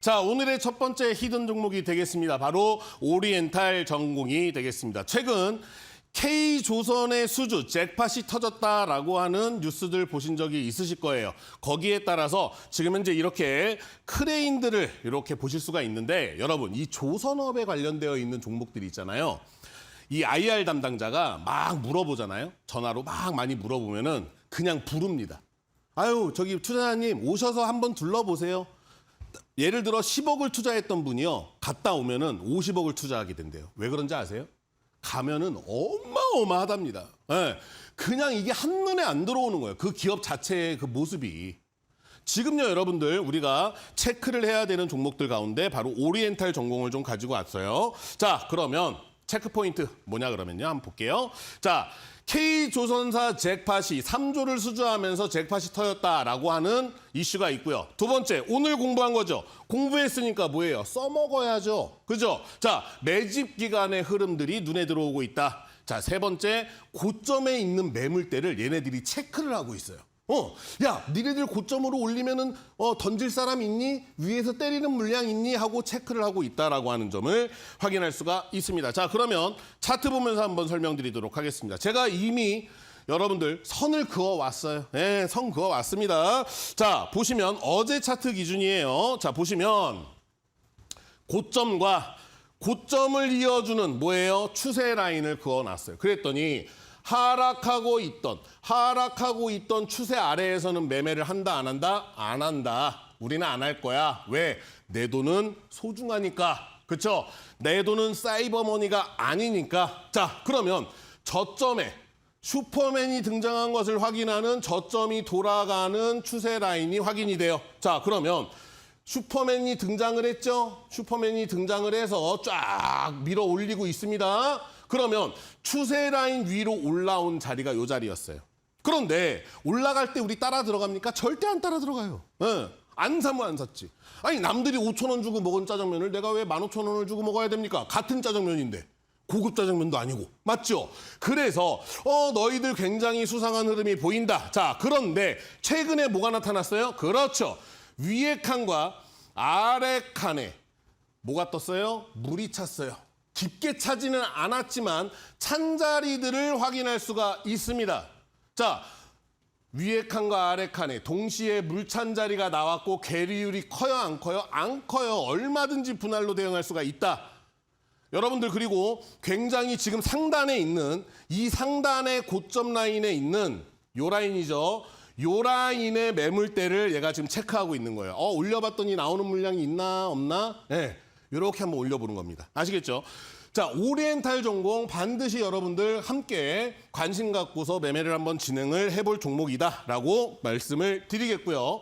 자, 오늘의 첫 번째 히든 종목이 되겠습니다. 바로 오리엔탈 전공이 되겠습니다. 최근 K조선의 수주 잭팟이 터졌다라고 하는 뉴스들 보신 적이 있으실 거예요. 거기에 따라서 지금 현재 이렇게 크레인들을 이렇게 보실 수가 있는데 여러분 이 조선업에 관련되어 있는 종목들이 있잖아요. 이 IR 담당자가 막 물어보잖아요. 전화로 막 많이 물어보면은 그냥 부릅니다. 아유, 저기 투자자님 오셔서 한번 둘러보세요. 예를 들어 10억을 투자했던 분이요. 갔다 오면은 50억을 투자하게 된대요. 왜 그런지 아세요? 가면은 어마어마하답니다. 예. 그냥 이게 한눈에 안 들어오는 거예요. 그 기업 자체의 그 모습이. 지금요, 여러분들, 우리가 체크를 해야 되는 종목들 가운데 바로 오리엔탈 전공을 좀 가지고 왔어요. 자, 그러면 체크 포인트 뭐냐 그러면요. 한번 볼게요. 자, K조선사 잭팟이 3조를 수주하면서 잭팟이 터졌다라고 하는 이슈가 있고요. 두 번째, 오늘 공부한 거죠. 공부했으니까 뭐예요? 써먹어야죠. 그죠? 자, 매집 기간의 흐름들이 눈에 들어오고 있다. 자, 세 번째, 고점에 있는 매물대를 얘네들이 체크를 하고 있어요. 어, 야, 니네들 고점으로 올리면은 어, 던질 사람 있니? 위에서 때리는 물량 있니? 하고 체크를 하고 있다라고 하는 점을 확인할 수가 있습니다. 자, 그러면 차트 보면서 한번 설명드리도록 하겠습니다. 제가 이미 여러분들 선을 그어 왔어요. 예, 선 그어 왔습니다. 자, 보시면 어제 차트 기준이에요. 자, 보시면 고점과 고점을 이어주는 뭐예요? 추세 라인을 그어놨어요. 그랬더니 하락하고 있던 하락하고 있던 추세 아래에서는 매매를 한다 안 한다? 안 한다. 우리는 안 할 거야. 왜? 내 돈은 소중하니까. 그렇죠? 내 돈은 사이버머니가 아니니까. 자, 그러면 저점에 슈퍼맨이 등장한 것을 확인하는 저점이 돌아가는 추세 라인이 확인이 돼요. 자, 그러면 슈퍼맨이 등장을 했죠. 슈퍼맨이 등장을 해서 쫙 밀어 올리고 있습니다. 그러면 추세 라인 위로 올라온 자리가 요 자리였어요. 그런데 올라갈 때 우리 따라 들어갑니까? 절대 안 따라 들어가요. 예. 안 사면 안 샀지. 아니 남들이 5천 원 주고 먹은 짜장면을 내가 왜 15,000원을 주고 먹어야 됩니까? 같은 짜장면인데. 고급 짜장면도 아니고 맞죠? 그래서 어 너희들 굉장히 수상한 흐름이 보인다. 자 그런데 최근에 뭐가 나타났어요? 그렇죠. 위에 칸과 아래 칸에 뭐가 떴어요? 물이 찼어요. 깊게 차지는 않았지만 찬 자리들을 확인할 수가 있습니다. 자 위에 칸과 아래 칸에 동시에 물찬 자리가 나왔고 계리율이 커요 안 커요? 안 커요. 얼마든지 분할로 대응할 수가 있다. 여러분들 그리고 굉장히 지금 상단에 있는 이 상단의 고점 라인에 있는 요 라인이죠. 요 라인의 매물대를 얘가 지금 체크하고 있는 거예요. 어 올려봤더니 나오는 물량이 있나 없나? 네, 이렇게 한번 올려보는 겁니다. 아시겠죠? 자 오리엔탈 전공 반드시 여러분들 함께 관심 갖고서 매매를 한번 진행을 해볼 종목이다라고 말씀을 드리겠고요.